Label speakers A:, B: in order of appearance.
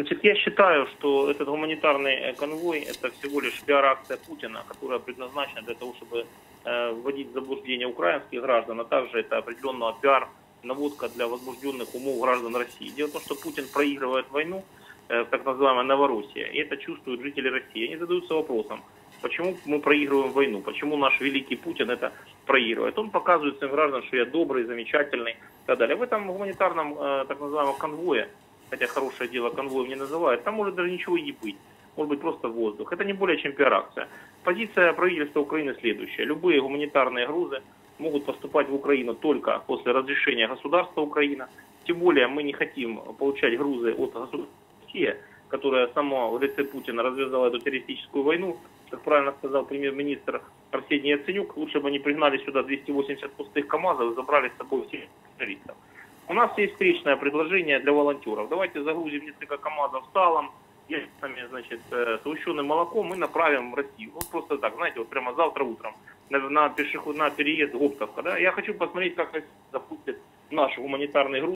A: Значит, я считаю, что этот гуманитарный э, конвой – это всего лишь пиар-акция Путина, которая предназначена для того, чтобы э, вводить в заблуждение украинских граждан, а также это определенного пиар, наводка для возбужденных умов граждан России. Дело в том, что Путин проигрывает войну э, так называемой Новороссии, и это чувствуют жители России. Они задаются вопросом, почему мы проигрываем войну, почему наш великий Путин это проигрывает. Он показывает своим гражданам, что я добрый, замечательный и так далее. В этом гуманитарном так называемом конвое хотя хорошее дело конвоем не называют, там может даже ничего и не быть. Может быть просто воздух. Это не более чем пиар-акция. Позиция правительства Украины следующая. Любые гуманитарные грузы могут поступать в Украину только после разрешения государства Украина. Тем более мы не хотим получать грузы от государства которая сама в лице Путина развязала эту террористическую войну. Как правильно сказал премьер-министр Арсений Яценюк, лучше бы они пригнали сюда 280 пустых КАМАЗов и забрали с собой всех террористов. У нас есть встречное предложение для волонтеров. Давайте загрузим несколько КАМАЗов салом, яйцами, значит, э, сгущенным молоком и направим в Россию. Вот просто так, знаете, вот прямо завтра утром на, на, пешеход, на переезд Гоптовка. Да? Я хочу посмотреть, как Россия запустит наш гуманитарный груз.